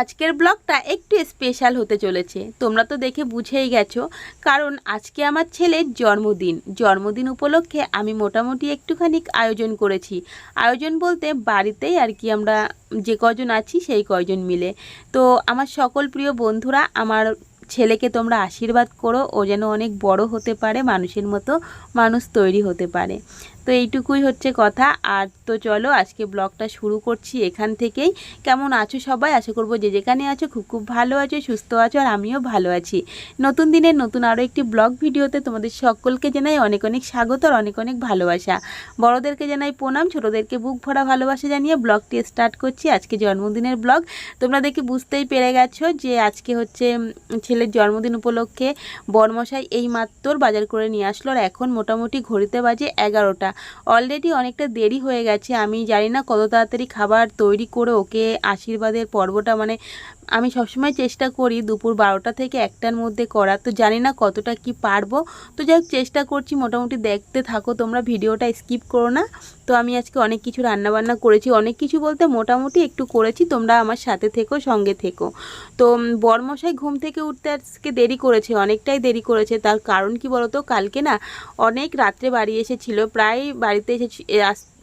আজকের ব্লগটা একটু স্পেশাল হতে চলেছে। তোমরা তো দেখে বুঝেই গেছো। কারণ আজকে আমার ছেলের জন্মদিন। জন্মদিন উপলক্ষে আমি মোটামুটি একটুখানি আয়োজন করেছি। আয়োজন বলতে বাড়িতেই আর কি আমরা যে কজন আছি সেই কয়জন মিলে। তো আমার সকল প্রিয় বন্ধুরা, আমার ছেলেকে তোমরা আশীর্বাদ করো। ও যেন অনেক বড় হতে পারে, মানুষের মতো মানুষ তৈরি হতে পারে। তো এইটুকুই হচ্ছে কথা। আর তো চলো, আজকে ব্লগটা শুরু করছি এখান থেকেই। কেমন আছো সবাই? আশা করব যে যেখানে আছো খুব খুব ভালো আছো, সুস্থ আছো, আর আমিও ভালো আছি। নতুন দিনের নতুন আরও একটি ব্লগ ভিডিওতে তোমাদের সকলকে জানাই অনেক অনেক স্বাগত আর অনেক অনেক ভালোবাসা। বড়োদেরকে জানাই প্রণাম, ছোটোদেরকে বুক ভরা ভালোবাসা জানিয়ে ব্লগটি স্টার্ট করছি আজকে জন্মদিনের ব্লগ। তোমরা দেখে বুঝতেই পেরে গেছো যে আজকে হচ্ছে ছেলের জন্মদিন উপলক্ষে বরমশাই এই মাত্র বাজার করে নিয়ে আসলো। আর এখন মোটামুটি ঘড়িতে বাজে এগারোটা। অলরেডি অনেকটা দেরি হয়ে গেছে। আমি জানি না কত তাড়াতাড়ি খাবার তৈরি করে ওকে আশীর্বাদের পর্বটা মানে আমি সবসময় চেষ্টা করি দুপুর বারোটা থেকে একটার মধ্যে করা তো জানি না কতটা কি পারব। তো যাই চেষ্টা করছি মোটামুটি দেখতে থাকো, তোমরা ভিডিওটা স্কিপ করো না। তো আমি আজকে অনেক কিছু রান্নাবান্না করেছি। অনেক কিছু বলতে মোটামুটি একটু করেছি, তোমরা আমার সাথে থেকো, সঙ্গে থেকো। তো বরমশাই ঘুম থেকে উঠতে আজকে দেরি করেছে, অনেকটাই দেরি করেছে। তার কারণ কি বলতো? কালকে না অনেক রাত্রে বাড়ি এসেছিল। প্রায় বাড়িতে এসে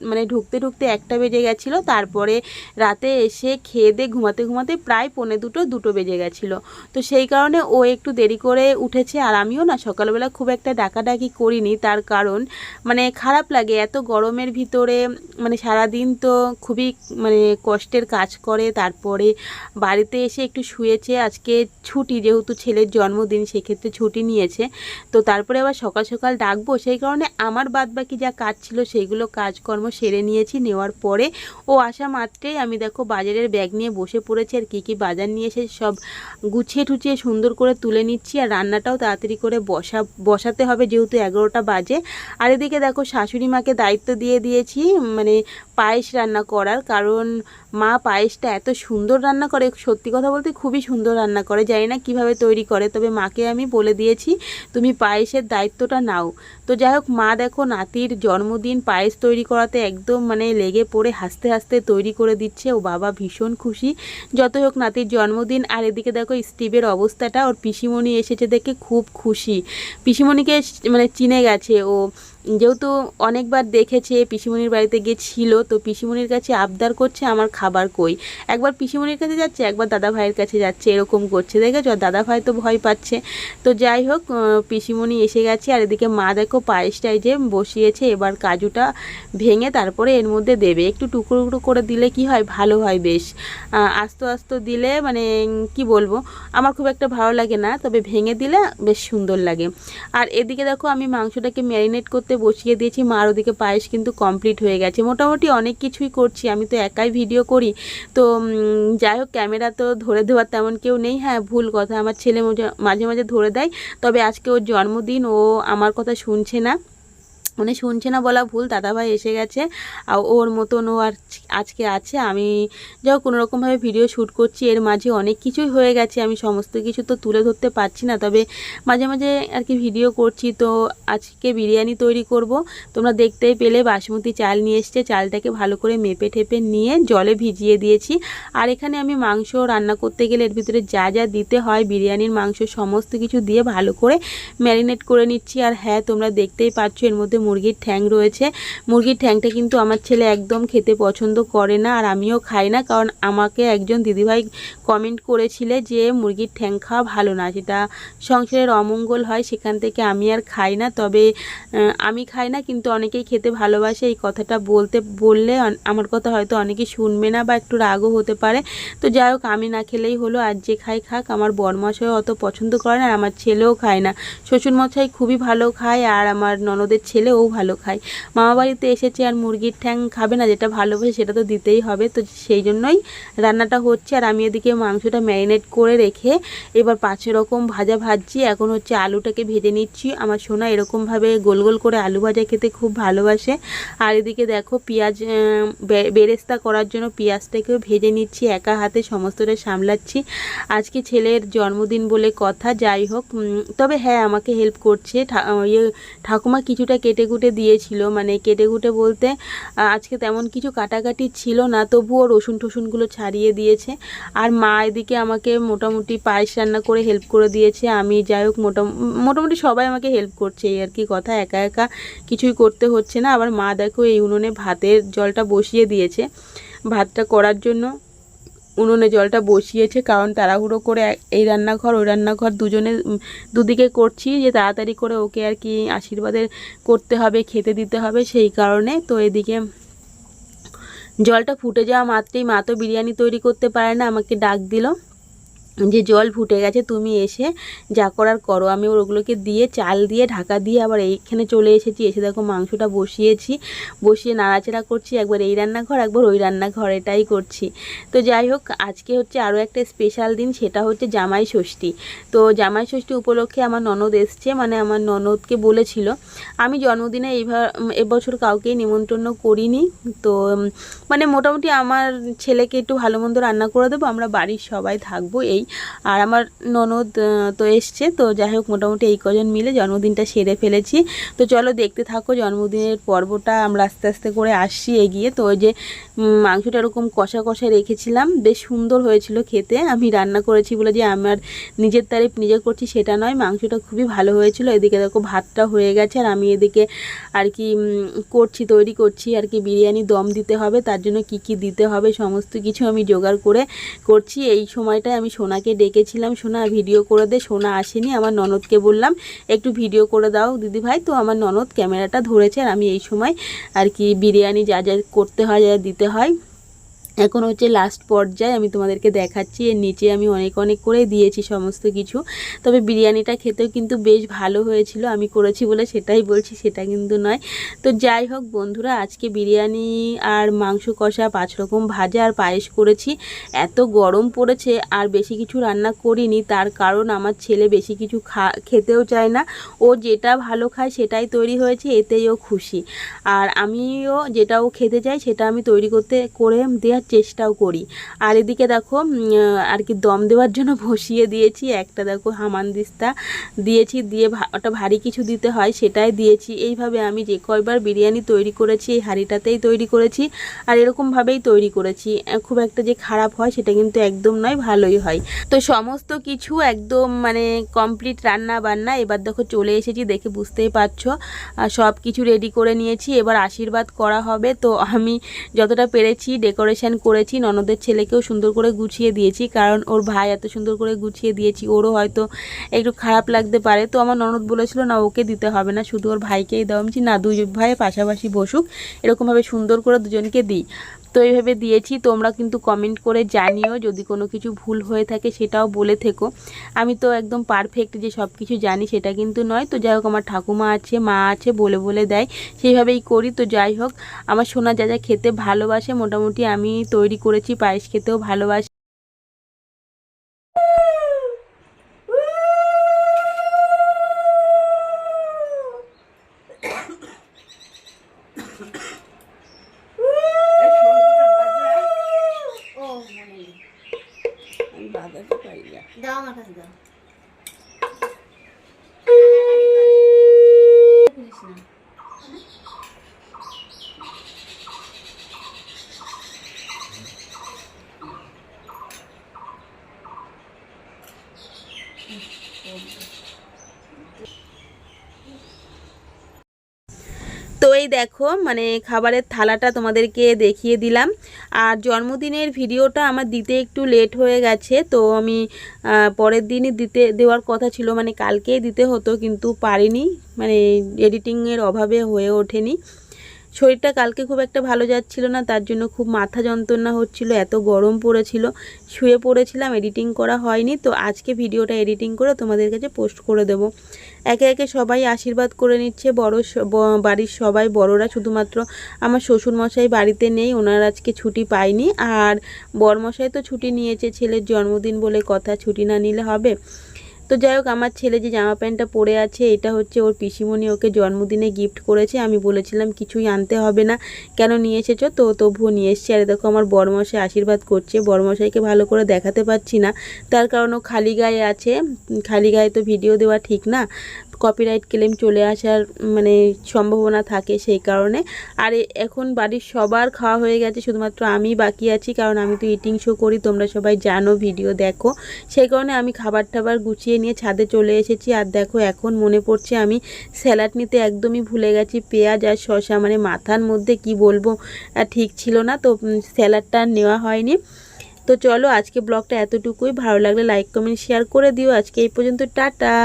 মানে ঢুকতে ঢুকতে একটা বেজে গেছিল, তারপরে রাতে এসে খেয়ে দিয়ে ঘুমাতে ঘুমাতে প্রায় পৌনে দুটো দুটো বেজে গেছিল। তো সেই কারণে ও একটু দেরি করে উঠেছে আর আমিও না সকালবেলা খুব একটা ডাকাডাকি করিনি। তার কারণ মানে খারাপ লাগে, এত গরমের ভিতরে মানে সারাদিন তো খুবই মানে কষ্টের কাজ করে। তারপরে বাড়িতে এসে একটু শুয়েছে, আজকে ছুটি যেহেতু ছেলের জন্মদিন সেক্ষেত্রে ছুটি নিয়েছে। তো তারপরে আবার সকাল সকাল ডাকবো, সেই কারণে আমার বাদ বাকি যা কাজ ছিল সেইগুলো কাজকর্ম সেরে নিয়েছি, নেওয়ার পরে ও আসা মাত্রেই আমি দেখো বাজারের ব্যাগ নিয়ে বসে পড়েছি আর কী কী বাজার নিয়ে এসে সব গুছিয়ে টুচিয়ে সুন্দর করে তুলে নিচ্ছি আর রান্নাটাও তাড়াতাড়ি করে বসা, বসাতে হবে যেহেতু এগারোটা বাজে। আর এদিকে দেখো শাশুড়ি মাকে দায়িত্ব দিয়ে দিয়েছি মানে পায়েস রান্না করার কারণ মা পায়েসটা এত সুন্দর রান্না করে, সত্যি কথা বলতে খুবই সুন্দর রান্না করে। জানি না কীভাবে তৈরি করে, তবে মাকে আমি বলে দিয়েছি, তুমি পায়েসের দায়িত্বটা নাও। তো যাই হোক, মা দেখো নাতির জন্মদিন পায়েস তৈরি করাতে একদম মানে লেগে পড়ে হাসতে হাসতে তৈরি করে দিচ্ছে। ও বাবা ভীষণ খুশি। যত হোক নাতির জন্মদিন, আর এদিকে দেখো স্টিভের অবস্থাটা, ওর পিসিমণি এসেছে দেখে খুব খুশি। পিসিমণিকে মানে চিনে গেছে ও। যেহেতু অনেকবার দেখেছে, পিসিমণির বাড়িতে গিয়ে ছিল, তো পিসিমণির কাছে আবদার করছে আমার খাবার কই। একবার পিসিমণির কাছে যাচ্ছে, একবার দাদা ভাইয়ের কাছে যাচ্ছে, এরকম করছে। দেখেছ? আর দাদা ভাই তো ভয় পাচ্ছে। তো যাই হোক পিসিমণি এসে গেছে, আর এদিকে মা দেখো পায়েসটাই যে বসিয়েছে, এবার কাজুটা ভেঙে তারপরে এর মধ্যে দেবে। একটু টুকরো টুকরো করে দিলে কি হয়? ভালো হয় বেশ। আস্তে আস্তে দিলে মানে কি বলব? আমার খুব একটা ভালো লাগে না, তবে ভেঙে দিলে বেশ সুন্দর লাগে। আর এদিকে দেখো আমি মাংসটাকে ম্যারিনেট করতে বসিয়ে দিয়েছি। মার ওদিকে পায়েস কিন্তু কমপ্লিট হয়ে গেছে। মোটামুটি অনেক কিছুই করছি। আমি তো একাই ভিডিও করি। তো যাই হোক ক্যামেরা তো ধরে দেওয়ার তেমন কেউ নেই। হ্যাঁ ভুল কথা। আমার ছেলে মাঝে- মাঝে ধরে দেয়। তবে আজকে ওর জন্মদিন। ও আমার কথা শুনছে না। মানে শুনছে না বলা ভুল, দাদাভাই এসে গেছে। আর ওর মতন ও আর আজকে আছে। আমি যাও কোনো রকমভাবে ভিডিও শ্যুট করছি। এর মাঝে অনেক কিছুই হয়ে গেছে। আমি সমস্ত কিছু তো তুলে ধরতে পারছি না। তবে মাঝে মাঝে আর কি ভিডিও করছি। তো আজকে বিরিয়ানি তৈরি করব। তোমরা দেখতেই পেলে, বাসমতি চাল নিয়ে এসছে। চালটাকে ভালো করে মেপে ঠেপে নিয়ে জলে ভিজিয়ে দিয়েছি। আর এখানে আমি মাংস রান্না করতে গেলে এর ভিতরে যা যা দিতে হয়, বিরিয়ানির মাংস সমস্ত কিছু দিয়ে ভালো করে ম্যারিনেট করে নিচ্ছি। আর হ্যাঁ তোমরা দেখতেই পাচ্ছ, এর মধ্যে মুরগির ঠ্যাং রয়েছে। মুরগির ঠ্যাংটা কিন্তু আমার ছেলে একদম খেতে পছন্দ করে না আর আমিও খাই না। কারণ আমাকে একজন দিদিভাই কমেন্ট করেছিলে যে মুরগির ঠ্যাং খাওয়া ভালো না সেটা সংসারের অমঙ্গল হয় সেখান থেকে আমি আর খাই না। তবে আমি খাই না কিন্তু অনেকেই খেতে ভালোবাসে এই কথাটা বলতে, বললে আমার কথা হয়তো অনেকে শুনবে না বা একটু রাগও হতে পারে। তো যাই হোক, আমি না খেলেই হলো, আর যে খাই খাক, আমার বরমশাইও অত পছন্দ করে না আর আমার ছেলেও খায় না। শ্বশুরমশাই খুবই ভালো খায় আর আমার ননদের ছেলেও ভালো খায়। মামা বাড়িতে এসেছে আর মুরগির ঠ্যাং খাবে না, যেটা ভালোবাসে সেটা তো দিতেই হবে। তো সেই জন্যই রান্নাটা হচ্ছে আর আমি এদিকে মাংসটা ম্যারিনেট করে রেখে এবার পাঁচ রকম ভাজা ভাজছি। এখন হচ্ছে আলুটাকে ভেজে নিচ্ছি। আমার সোনা এরকমভাবে গোল গোল করে আলু ভাজা খেতে খুব ভালোবাসে। আর এদিকে দেখো পেঁয়াজ বেরেস্তা করার জন্য পেঁয়াজটাকেও ভেজে নিচ্ছি, একা হাতে সমস্তটা সামলাচ্ছি। আজকে ছেলের জন্মদিন বলে কথা, যাই হোক। তবে হ্যাঁ আমাকে হেল্প করছে। ইয়ে ঠাকুমা কিছুটা কেটে কুটে দিয়েছিল। মানে কেটে কুটে বলতে আজকে তেমন কিছু কাটাকাটি ছিল না, তবুও রসুন টসুনগুলো ছাড়িয়ে দিয়েছে। আর মা এদিকে আমাকে মোটামুটি পায়েস রান্না করে হেল্প করে দিয়েছে। আমি যাই হোক মোটা, মোটামুটি সবাই আমাকে হেল্প করছে, এই আর কি কথা, একা একা কিছুই করতে হচ্ছে না। আবার মা দেখো এই উনুনে ভাতের জলটা বসিয়ে দিয়েছে। ভাতটা করার জন্য উনুনে জলটা বসিয়েছে, কারণ তাড়াহুড়ো করে এই রান্নাঘর, ওই রান্নাঘর দুজনে দুদিকে করছি যে তাড়াতাড়ি করে ওকে আর কি আশীর্বাদের করতে হবে, খেতে দিতে হবে সেই কারণে। তো এদিকে জলটা ফুটে যাওয়া মাত্রই মা তো বিরিয়ানি তৈরি করতে পারে না, আমাকে ডাক দিল। যে জল ফুটে গেছে, তুমি এসে যা করার করো। আমি ওগুলোকে দিয়ে চাল দিয়ে, ঢাকা দিয়ে আবার এইখানে চলে এসেছি। এসে দেখো মাংসটা বসিয়েছি, বসিয়ে নাড়াচাড়া করছি। একবার এই রান্নাঘর, একবার ওই রান্নাঘর, এটাই করছি। তো যাই হোক, আজকে হচ্ছে আরও একটা স্পেশাল দিন, সেটা হচ্ছে জামাই ষষ্ঠী। তো জামাই ষষ্ঠী উপলক্ষে আমার ননদ এসছে মানে আমার ননদকে বলেছিল, আমি জন্মদিনে এইবার এবছর কাউকেই নিমন্ত্রণ করিনি। তো মানে মোটামুটি আমার ছেলেকে একটু ভালো মন্দ রান্না করে দেবো, আমরা বাড়ির সবাই থাকব এই আর আমার ননদ তো এসছে, তো যাই হোক মোটামুটি এই কজন মিলে জন্মদিনটা সেরে ফেলেছি। তো চলো দেখতে থাকো, জন্মদিনের পর্বটা আমরা আস্তে আস্তে করে আসছি এগিয়ে। তো ওই যে মাংসটা এরকম কষা কষা রেখেছিলাম, বেশ সুন্দর হয়েছিল খেতে। আমি রান্না করেছি বলে যে আমার নিজের তারিফ নিজে করছি সেটা নয়, মাংসটা খুবই ভালো হয়েছিল। এদিকে দেখো ভাতটা হয়ে গেছে আর আমি এদিকে আর কি করছি, তৈরি করছি আর কি, বিরিয়ানি দম দিতে হবে, তার জন্য কি কি দিতে হবে, সমস্ত কিছু আমি জোগাড় করে করছি। এই সময়টায় আমি সোনাকে ডেকেছিলাম, সোনা ভিডিও করে দে, সোনা আসেনি, আমার ননদকে বললাম, একটু ভিডিও করে দাও দিদি ভাই তো আমার ননদ ক্যামেরাটা ধরেছে আর আমি এই সময় আর কি বিরিয়ানি যা যা করতে হয় যা দিতে হয় এখন হচ্ছে লাস্ট পর্যায়ে আমি তোমাদেরকে দেখাচ্ছি, এর নিচে আমি অনেক অনেক করে দিয়েছি সমস্ত কিছু। তবে বিরিয়ানিটা খেতেও কিন্তু বেশ ভালো হয়েছিল, আমি করেছি বলে সেটাই বলছি, সেটা কিন্তু নয়। তো যাই হোক বন্ধুরা, আজকে বিরিয়ানি আর মাংস কষা পাঁচ রকম ভাজা আর পায়েস করেছি। এত গরম পড়েছে, আর বেশি কিছু রান্না করিনি, তার কারণ আমার ছেলে বেশি কিছু খা, খেতেও চায় না। ও যেটা ভালো খায় সেটাই তৈরি হয়েছে, এতেই ও খুশি। আর আমিও যেটা ও খেতে চাই সেটা আমি তৈরি করতে, করে দেওয়ার চেষ্টাও করি। আর এদিকে দেখো আর কি দম দেওয়ার জন্য বসিয়ে দিয়েছি। একটা দেখো হামানদিস্তা দিয়েছি, দিয়ে ওটা ভারী কিছু দিতে হয়, সেটাই দিয়েছি। এইভাবে আমি যে কয়বার বিরিয়ানি তৈরি করেছি, এই হাঁড়িটাতেই তৈরি করেছি। আর এরকমভাবেই তৈরি করেছি। খুব একটা যে খারাপ হয়, সেটা কিন্তু একদম নয়, ভালোই হয়। তো সমস্ত কিছু একদম মানে কমপ্লিট রান্না বান্না, এবার দেখো চলে এসেছি দেখে বুঝতেই পারছ। সব কিছু রেডি করে নিয়েছি। এবার আশীর্বাদ করা হবে। তো আমি যতটা পেরেছি, ডেকোরেশন করেছি, ননদের ছেলেকেও সুন্দর করে গুছিয়ে দিয়েছি, কারণ ওর ভাই এত সুন্দর করে গুছিয়ে দিয়েছি, ওরও হয়তো একটু খারাপ লাগতে পারে। তো আমার ননদ বলেছিল, না, ওকে দিতে হবে না, শুধু ওর ভাইকেই দেওয়া আমি না, দুই ভাই পাশাপাশি বসুক, এরকমভাবে সুন্দর করে দুজনকে দিই। তো এইভাবে দিয়েছি তোমরা কিন্তু কমেন্ট করে জানিও যদি কোনো কিছু ভুল হয়ে থাকে সেটাও বলে থেকো আমি তো একদম পারফেক্ট যে সব কিছু জানি সেটা কিন্তু নয় তো যাই হোক আমার ঠাকুমা আছে মা আছে বলে বলে দেয় সেইভাবেই করি তো যাই হোক আমার সোনা যা যা খেতে ভালোবাসে মোটামুটি আমি তৈরি করেছি পায়েস খেতেও ভালোবাসে ও মনে নেই আমি বাজাতে পারি না দাও তো এই দেখো মানে খাবারের থালাটা তোমাদেরকে দেখিয়ে দিলাম। আর জন্মদিনের ভিডিওটা আমার দিতে একটু লেট হয়ে গেছে, তো আমি পরের দিনই দিতে, দেওয়ার কথা ছিল মানে কালকেই দিতে হতো, কিন্তু পারিনি মানে এডিটিংয়ের অভাবে হয়ে ওঠেনি। শরীরটা কালকে খুব একটা ভালো যাচ্ছিল না, তার জন্য খুব মাথা যন্ত্রণা হচ্ছিল, এত গরম পড়েছিল। শুয়ে পড়েছিলাম এডিটিং করা হয়নি, তো আজকে ভিডিওটা এডিটিং করে তোমাদের কাছে পোস্ট করে দেব। একে একে সবাই আশীর্বাদ করে নিচ্ছে, বড় বাড়ির সবাই, বড়রা শুধুমাত্র আমার শ্বশুরমশাই বাড়িতে নেই, ওনার আজকে ছুটি পায়নি, আর বরমশাই তো ছুটি নিয়েছে, ছেলের জন্মদিন বলে কথা, ছুটি না নিলে হবে। তো যাই হোক, আমার ছেলে যে জামা প্যান্টটা পরে আছে, এটা হচ্ছে ওর পিসিমণি ওকে জন্মদিনে গিফট করেছে। আমি বলেছিলাম, কিছুই আনতে হবে না। কেন নিয়ে এসেছ? তো তবুও নিয়ে এসছি। আর দেখো, আমার বড়মশাই আশীর্বাদ করছে। বড়মশাইকে ভালো করে দেখাতে পারছি না। তার কারণ ও খালি গায়ে আছে। খালি গায়ে তো ভিডিও দেওয়া ঠিক না। কপিরাইট ক্লেম চলে আসার মানে সম্ভাবনা থাকে সেই কারণে। আর এখন বাড়ির সবার খাওয়া হয়ে গেছে, শুধুমাত্র আমি বাকি আছি, কারণ আমি তো ইটিং শো করি, তোমরা সবাই জানো ভিডিও দেখো। সেই কারণে আমি খাবার টাবার গুছিয়ে নিয়ে ছাদে চলে এসেছি, আর দেখো, এখন মনে পড়ছে আমি স্যালাড নিতে একদমই ভুলে গেছি, পেঁয়াজ আর শসা মানে মাথার মধ্যে কি বলব ঠিক ছিল না, তো স্যালাডটা নেওয়া হয়নি। তো চলো, আজকে ব্লগটা এতটুকুই, ভালো লাগলে লাইক কমেন্ট শেয়ার করে দিও। আজকে এই পর্যন্ত, টাটা!